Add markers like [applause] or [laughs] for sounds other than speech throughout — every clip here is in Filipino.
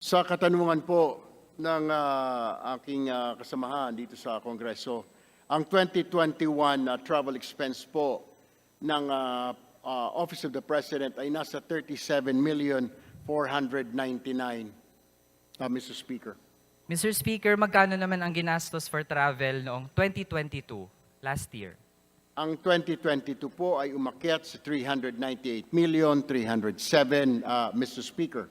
Sa katanungan po ng ah, aking ah, kasamahan dito sa Kongreso, ang 2021 na travel expense po ng ah, ah, Office of the President ay nasa 37 million 499, ah, Mr. Speaker. Mr. Speaker, magkano naman ang ginastos for travel noong 2022, last year? Ang 2022 po ay umakyat sa 398 million 307, ah, Mr. Speaker.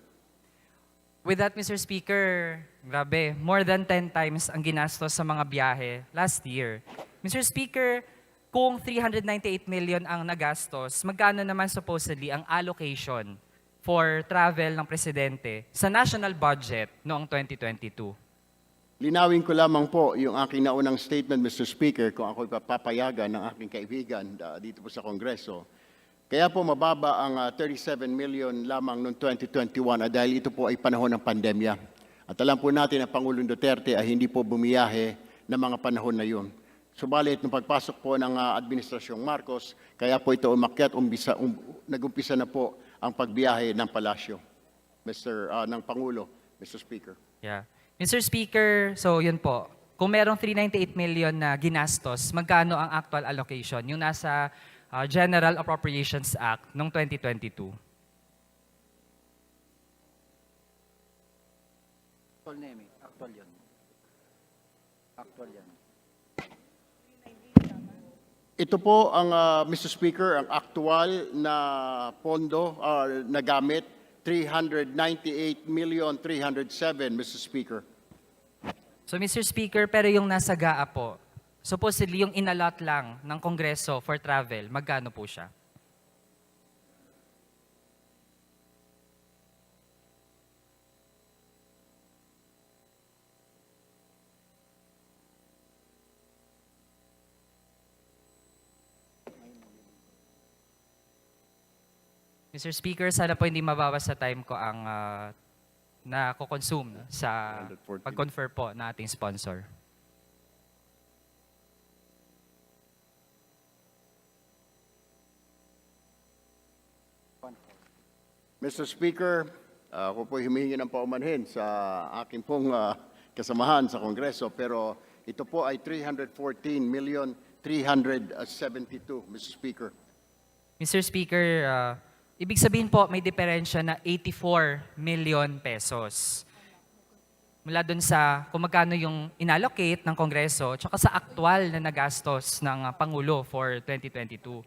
With that, Mr. Speaker, grabe, more than 10 times ang ginastos sa mga biyahe last year. Mr. Speaker, kung 398 million ang nagastos, magkano naman supposedly ang allocation for travel ng presidente sa national budget noong 2022? Linawin ko lamang po yung aking naunang statement, Mr. Speaker, kung ako'y papayagan ng aking kaibigan ah, dito po sa Kongreso. Kaya po mababa ang ah, 37 million lamang noong 2021 ah, dahil ito po ay panahon ng pandemya. At alam po natin na Pangulong Duterte ay hindi po bumiyahe ng mga panahon na yun. Subalit, nung pagpasok po ng ah, Administrasyong Marcos, kaya po ito umakyat, umbisa, um, nagumpisa na po ang pagbiyahe ng palasyo, Mr. ah, ng Pangulo, Mr. Speaker. Yeah. Mr. Speaker, so yun po. Kung merong 398 million na ginastos, magkano ang actual allocation? Yung nasa uh, General Appropriations Act noong 2022. Actual name eh. Actual yan. Actual yan. Ito po ang ah, Mr. Speaker, ang aktual na pondo ah, na gamit 398 million 307 Mr. Speaker. So Mr. Speaker, pero yung nasa GAA po, supposedly yung inalot lang ng Kongreso for travel, magkano po siya? Mr. Speaker, sana po hindi mabawas sa time ko ang ah, na consume sa 140. pag-confer po na ating sponsor. Mr. Speaker, ah, ako po humihingi ng paumanhin sa aking pong ah, kasamahan sa Kongreso pero ito po ay 314 million 372 Mr. Speaker. Mr. Speaker, ah, ibig sabihin po may diferensya na 84 million pesos. Mula dun sa kung magkano yung inallocate ng Kongreso tsaka sa aktual na nagastos ng Pangulo for 2022.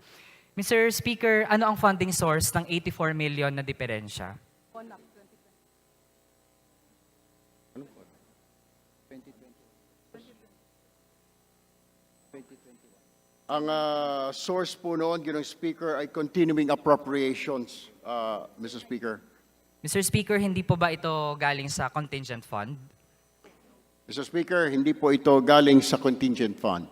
Mr. Speaker, ano ang funding source ng 84 million na diferensya? 2021. Ang ah, source po noon, Ginoong Speaker, ay continuing appropriations, ah, Mr. Speaker. Mr. Speaker, hindi po ba ito galing sa contingent fund? Mr. Speaker, hindi po ito galing sa contingent fund.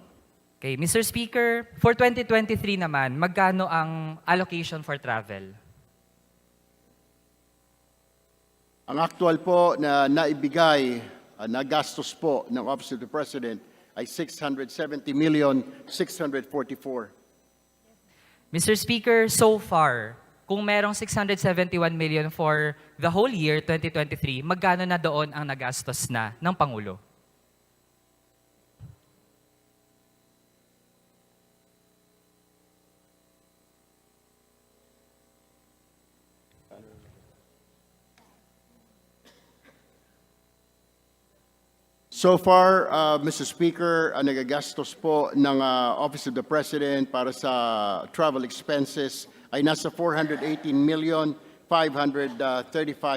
Okay, Mr. Speaker, for 2023 naman, magkano ang allocation for travel? Ang actual po na naibigay, uh, na gastos po ng Office of the President ay 670 million 644. Mr. Speaker, so far, kung merong 671 million for the whole year 2023, magkano na doon ang nagastos na ng Pangulo? So far, uh, Mr. Speaker, ang nagagastos po ng uh, Office of the President para sa travel expenses ay nasa 418 million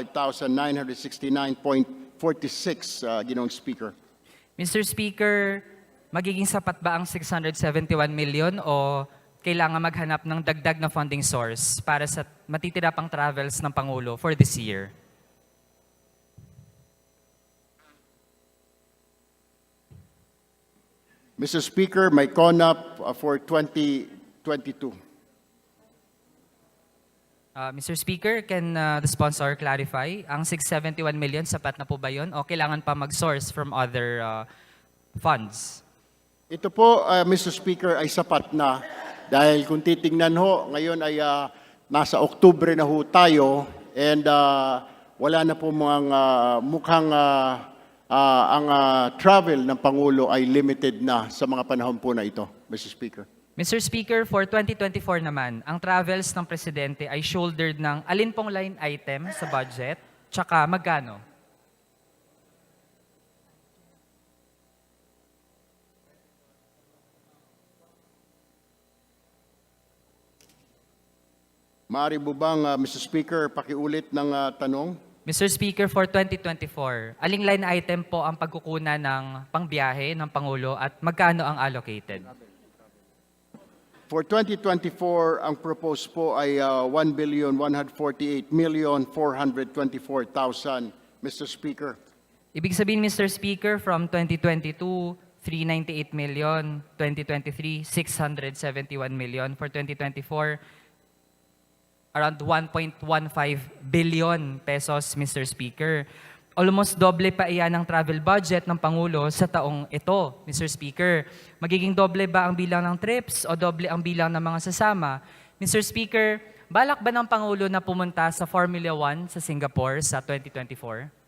535,969.46, uh, Ginoong Speaker. Mr. Speaker, magiging sapat ba ang 671 million o kailangan maghanap ng dagdag na funding source para sa matitira pang travels ng Pangulo for this year? Mr. Speaker, may CONAP uh, for 2022. Uh, Mr. Speaker, can uh, the sponsor clarify? Ang 671 million, sapat na po ba yun? O kailangan pa mag-source from other uh, funds? Ito po, uh, Mr. Speaker, ay sapat na dahil kung titingnan ho, ngayon ay uh, nasa Oktubre na ho tayo and uh, wala na po mga mukhang ah, ah, ang ah, travel ng Pangulo ay limited na sa mga panahon po na ito, Mr. Speaker. Mr. Speaker, for 2024 naman, ang travels ng Presidente ay shouldered ng alin pong line item sa budget, tsaka magkano? Maaari po bang, ah, Mr. Speaker, pakiulit ng ah, tanong? Mr. Speaker, for 2024, aling line item po ang pagkukunan ng pangbiyahe ng Pangulo at magkano ang allocated? For 2024, ang proposed po ay uh, 1,148,424,000, Mr. Speaker. Ibig sabihin, Mr. Speaker, from 2022, 398 million, 2023, 671 million. For 2024, around 1.15 billion pesos, Mr. Speaker. Almost doble pa iyan ang travel budget ng Pangulo sa taong ito, Mr. Speaker. Magiging doble ba ang bilang ng trips o doble ang bilang ng mga sasama? Mr. Speaker, balak ba ng Pangulo na pumunta sa Formula 1 sa Singapore sa 2024?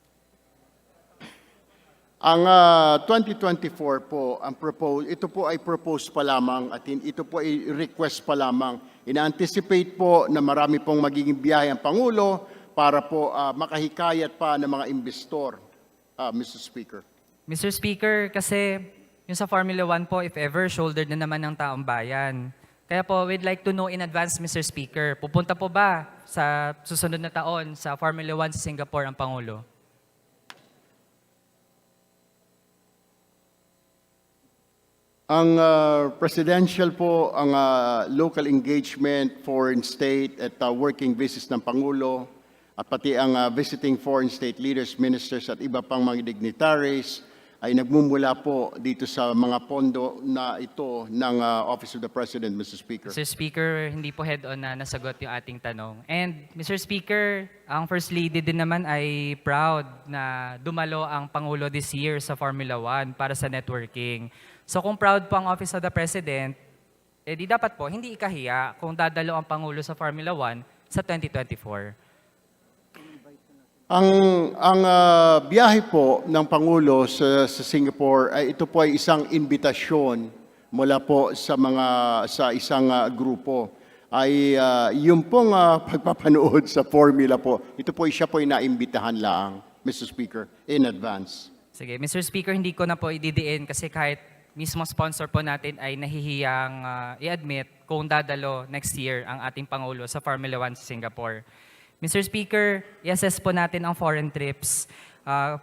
Ang ah, 2024 po, ang propose, ito po ay propose pa lamang at ito po ay request pa lamang. Ina-anticipate po na marami pong magiging biyahe ang Pangulo para po ah, makahikayat pa ng mga investor, ah, Mr. Speaker. Mr. Speaker, kasi yung sa Formula 1 po, if ever, shouldered na naman ng taong bayan. Kaya po, we'd like to know in advance, Mr. Speaker, pupunta po ba sa susunod na taon sa Formula 1 sa Singapore ang Pangulo? Ang ah, presidential po, ang ah, local engagement, foreign state at ah, working visits ng Pangulo at pati ang ah, visiting foreign state leaders, ministers at iba pang mga dignitaries ay nagmumula po dito sa mga pondo na ito ng ah, Office of the President, Mr. Speaker. Mr. Speaker, hindi po head-on na nasagot yung ating tanong. And Mr. Speaker, ang First Lady din naman ay proud na dumalo ang Pangulo this year sa Formula 1 para sa networking. So kung proud po ang Office of the President, eh di dapat po hindi ikahiya kung dadalo ang Pangulo sa Formula 1 sa 2024. Ang ang ah, biyahe po ng pangulo sa, sa Singapore ay ito po ay isang imbitasyon mula po sa mga sa isang ah, grupo ay ah, yung pong ah, [laughs] pagpapanood sa formula po ito po siya po ay naimbitahan lang Mr. Speaker in advance. Sige, Mr. Speaker, hindi ko na po ididiin kasi kahit mismo sponsor po natin ay nahihiyang ah, i-admit kung dadalo next year ang ating Pangulo sa Formula 1 sa Singapore. Mr. Speaker, i-assess po natin ang foreign trips. Ah,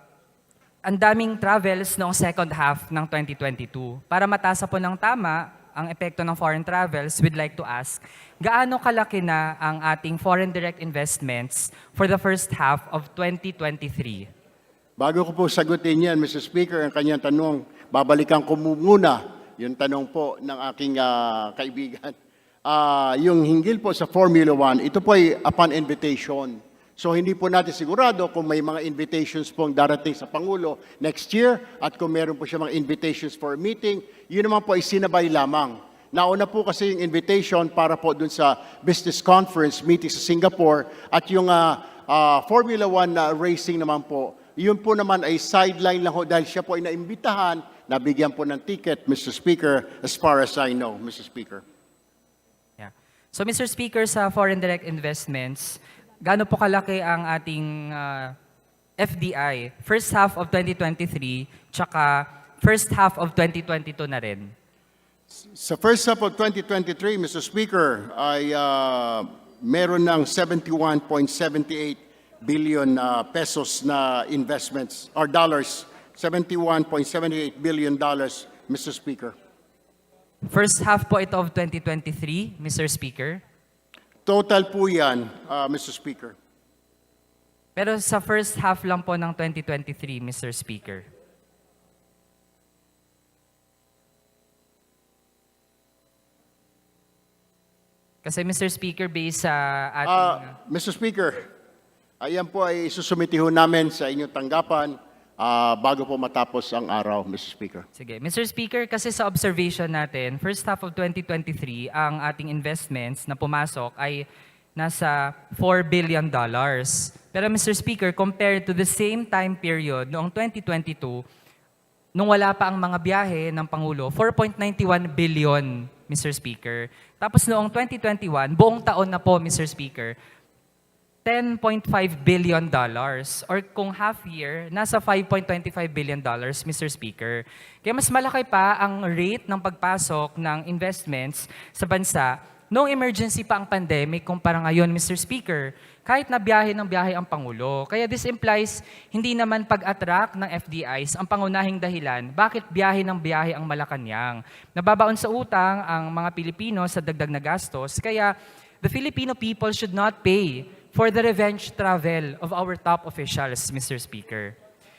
ang daming travels noong second half ng 2022. Para matasa po ng tama ang epekto ng foreign travels, we'd like to ask, gaano kalaki na ang ating foreign direct investments for the first half of 2023? Bago ko po sagutin yan Mr. Speaker ang kanyang tanong babalikan ko mu- muna yung tanong po ng aking ah, kaibigan. [laughs] Ah, yung hinggil po sa Formula 1, ito po ay upon invitation. So hindi po natin sigurado kung may mga invitations pong darating sa Pangulo next year at kung meron po siya mga invitations for a meeting, yun naman po ay sinabay lamang. Nauna po kasi yung invitation para po dun sa business conference meeting sa Singapore at yung ah, ah, Formula 1 na racing naman po, yun po naman ay sideline lang ho dahil siya po ay naimbitahan, nabigyan po ng ticket, Mr. Speaker, as far as I know, Mr. Speaker. Yeah. So Mr. Speaker, sa foreign direct investments, gaano po kalaki ang ating ah, FDI first half of 2023 tsaka first half of 2022 na rin? Sa first half of 2023, Mr. Speaker, ay ah, meron ng 71.78 billion ah, pesos na investments, or dollars, 71.78 billion dollars, Mr. Speaker. First half po ito of 2023, Mr. Speaker. Total po yan, ah, Mr. Speaker. Pero sa first half lang po ng 2023, Mr. Speaker. Kasi Mr. Speaker, based sa ating... Ah, Mr. Speaker, ayan po ay susumitiho namin sa inyong tanggapan ah, bago po matapos ang araw, Mr. Speaker. Sige. Mr. Speaker, kasi sa observation natin, first half of 2023, ang ating investments na pumasok ay nasa 4 billion dollars. Pero Mr. Speaker, compared to the same time period noong 2022, nung wala pa ang mga biyahe ng Pangulo, 4.91 billion, Mr. Speaker. Tapos noong 2021, buong taon na po, Mr. Speaker, 10.5 billion dollars or kung half year nasa 5.25 billion dollars Mr. Speaker. Kaya mas malaki pa ang rate ng pagpasok ng investments sa bansa noong emergency pa ang pandemic kumpara ngayon Mr. Speaker. Kahit na biyahe ng biyahe ang pangulo. Kaya this implies hindi naman pag-attract ng FDIs ang pangunahing dahilan bakit biyahe ng biyahe ang Malacanang. Nababaon sa utang ang mga Pilipino sa dagdag na gastos kaya the Filipino people should not pay for the revenge travel of our top officials, Mr. Speaker.